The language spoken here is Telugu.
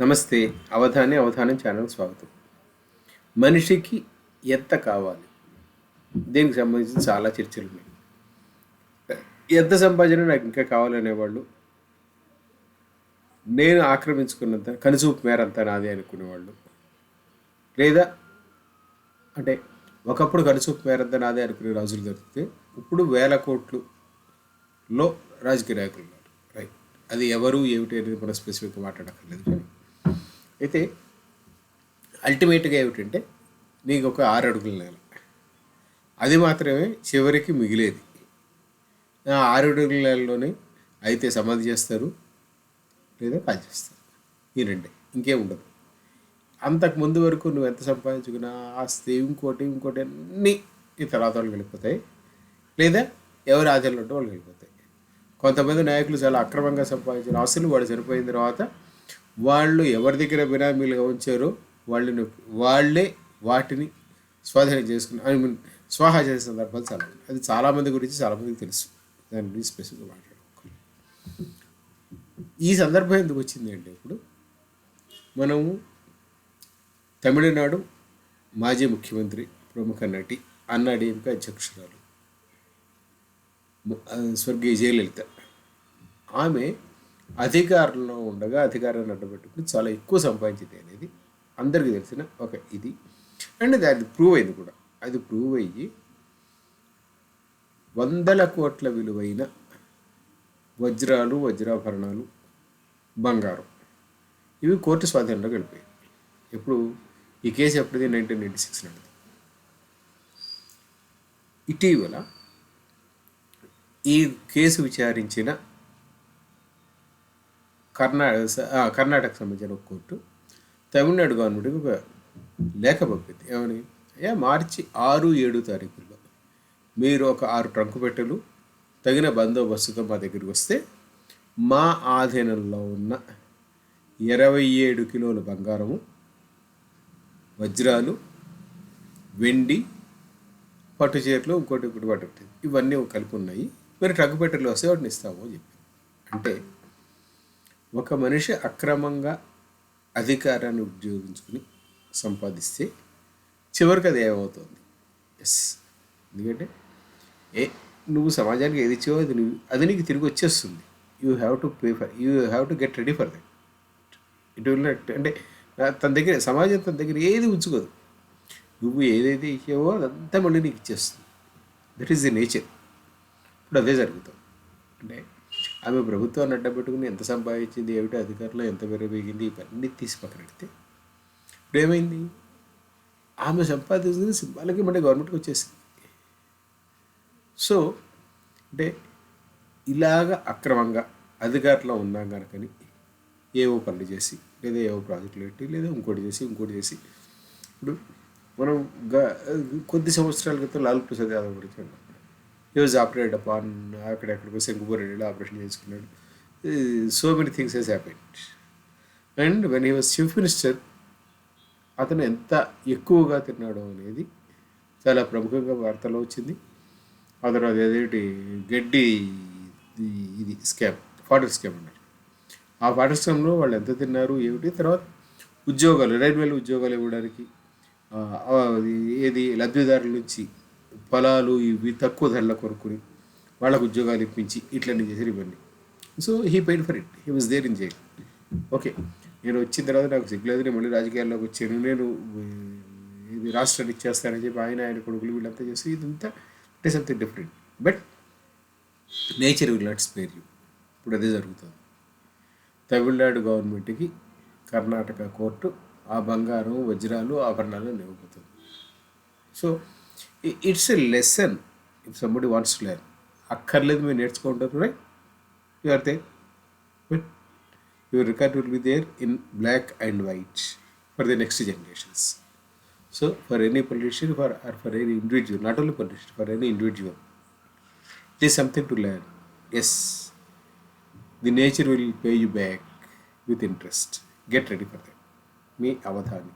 నమస్తే అవధాని అవధానం ఛానల్ స్వాగతం. మనిషికి ఎంత కావాలి? దీనికి సంబంధించి చాలా చర్చలు ఉన్నాయి. ఎంత సంపాదన నాకు ఇంకా కావాలనేవాళ్ళు నేను ఆక్రమించుకున్నంత కనుచూపు మేరంతా నాది అనుకునేవాళ్ళు. లేదా అంటే ఒకప్పుడు కనుచూపు మేరంతా నాదే అనుకునే రాజులు దొరికితే ఇప్పుడు వేల కోట్లులో రాజకీయ నాయకులు ఉన్నారు. అది ఎవరు ఏమిటి అనేది మనం స్పెసిఫిక్గా మాట్లాడక్కర్లేదు. కానీ అయితే అల్టిమేట్గా ఏమిటంటే నీకు ఒక ఆరు అడుగుల నేల అది మాత్రమే చివరికి మిగిలేది. ఆ ఆరు అడుగుల నెలలోనే అయితే సమాధి చేస్తారు లేదా కాల్ చేస్తారు. ఈ రెండే ఇంకేం ఉండదు. అంతకు ముందు వరకు నువ్వు ఎంత సంపాదించుకున్నా ఆస్తి ఇంకోటి ఇంకోటి అన్నీ ఈ తర్వాత వాళ్ళు వెళ్ళిపోతాయి. లేదా ఎవరి ఆధారంలో ఉంటే వాళ్ళు వెళ్ళిపోతాయి. కొంతమంది నాయకులు చాలా అక్రమంగా సంపాదించిన ఆస్తులు వాళ్ళు చనిపోయిన తర్వాత వాళ్ళు ఎవరి దగ్గర బినామీలుగా ఉంచారో వాళ్ళని వాళ్ళే వాటిని స్వాధీనం చేసుకుని ఐ మీన్ స్వాహా చేసే సందర్భాలు చాలా అది చాలామంది గురించి చాలామందికి తెలుసు. దాని గురించి స్పెసిఫిక్గా మాట్లాడుకోవాలి. ఈ సందర్భం ఎందుకు వచ్చింది అంటే ఇప్పుడు మనము తమిళనాడు మాజీ ముఖ్యమంత్రి ప్రముఖ నటి అన్నాడీఎంకే అధ్యక్షురాలు. స్వర్గీయ జయలలిత. ఆమె అధికారంలో ఉండగా అధికారాన్ని అడ్డబెట్టుకుని చాలా ఎక్కువ సంపాదించింది అనేది అందరికీ తెలిసిన ఒక ఇది. అండ్ అది ప్రూవ్ అయింది కూడా. అది ప్రూవ్ అయ్యి వందల కోట్ల విలువైన వజ్రాలు వజ్రాభరణాలు బంగారం ఇవి కోర్టు స్వాధీనంలో గడిపాయి. ఇప్పుడు ఈ కేసు ఎప్పుడుది? నైన్టీన్ ఎయిటీ సిక్స్ నడిది ఇటీవల ఈ కేసు విచారించిన కర్ణా కర్ణాటక సంబంధించిన ఒక కోర్టు తమిళనాడు గవర్నమెంట్కి ఒక లేఖ పంపింది. ఏమని? అయ్యా మార్చి ఆరు ఏడు తారీఖుల్లో మీరు ఒక ఆరు ట్రంకు పెట్టెలు తగిన బందోబస్తుతో మా దగ్గరికి వస్తే మా ఆధీనంలో ఉన్న ఇరవై ఏడు కిలోల బంగారము వజ్రాలు వెండి పట్టు చీరలు ఇంకోటి ఇంకోటి పట్టు ఇవన్నీ కలిపి ఉన్నాయి. మీరు ట్రక్ పెట్టెలు వస్తే వాటిని ఇస్తాము అని చెప్పి. అంటే ఒక మనిషి అక్రమంగా అధికారాన్ని ఉద్యోగించుకుని సంపాదిస్తే చివరికి అది ఏమవుతుంది? ఎస్ ఎందుకంటే ఏ నువ్వు సమాజానికి ఏది ఇచ్చావో అది నువ్వు అది నీకు తిరిగి వచ్చేస్తుంది. You have to pay for you have to get ready for that it will not అంటే తన దగ్గర సమాజం తన దగ్గర ఏది ఉంచుకోదు. నువ్వు ఏదైతే ఇచ్చావో అదంతా మళ్ళీ నీకు ఇచ్చేస్తుంది. దట్ ఈస్ ది నేచర్ ఇప్పుడు అదే జరుగుతుంది అంటే ఆమె ప్రభుత్వాన్ని అడ్డపెట్టుకుని ఎంత సంపాదించింది ఏమిటి అధికారంలో ఎంత పెరిగింది ఇవన్నీ తీసి పక్కన పెడితే ఇప్పుడు ఏమైంది? ఆమె సంపాదించింది సింబాలకి మళ్ళీ గవర్నమెంట్కి వచ్చేసింది. సో అంటే ఇలాగ అక్రమంగా అధికారంలో ఉన్నాం కనుకని ఏవో పనులు చేసి లేదా ఏవో ప్రాజెక్టులు పెట్టి లేదా ఇంకోటి చేసి ఇంకోటి చేసి. ఇప్పుడు మనం గ- కొద్ది సంవత్సరాల క్రితం లాల్ ప్రసాద్ యాదవ్ గురించి యూజ్ వాజ్ ఆపరేట్ అపాన్ అక్కడెక్కడికో శంకుపూర్ ఆపరేషన్ చేసుకున్నాడు. So many things he's happened and when he was chief minister అతను ఎంత ఎక్కువగా తిన్నాడో అనేది చాలా ప్రముఖంగా వార్తలో వచ్చింది. ఆ తర్వాత ఏదేంటి గడ్డి ఇది- ఇది స్కామ్ ఫాటర్ స్కామ్ అన్నారు. ఆ ఫాటర్ స్కామ్లో వాళ్ళు ఎంత తిన్నారు ఏమిటి తర్వాత ఉద్యోగాలు రైల్వేలు ఉద్యోగాలు ఇవ్వడానికి ఏది లబ్ధిదారుల నుంచి పొలాలు ఇవి తక్కువ ధరల కొనుక్కుని వాళ్ళకు ఉద్యోగాలు ఇప్పించి ఇట్లన్నీ చేశారు ఇవన్నీ. So he paid for it he was there in jail okay నేను వచ్చిన తర్వాత నాకు సిగ్గులేదు నేను మళ్ళీ రాజకీయాల్లోకి వచ్చాను. నేను ఇది రాష్ట్రానికి ఇచ్చేస్తానని చెప్పి ఆయన ఆయన కొడుకులు వీళ్ళంతా చేసి ఇదంతా it is something different but nature will not spare you ఇప్పుడు అదే జరుగుతుంది. తమిళనాడు గవర్నమెంట్కి కర్ణాటక కోర్టు ఆ బంగారం వజ్రాలు ఆభరణాలు ఇవ్వబోతుంది. So it's a lesson if somebody wants to learn అక్కర్లేదు మీరు నేర్చుకుంటారు right you are they but your record will be there in black and white for the next generations so for any politician for or for any individual not only politician for any individual it is something to learn as the nature will pay you back with interest get ready for that me Avadhani.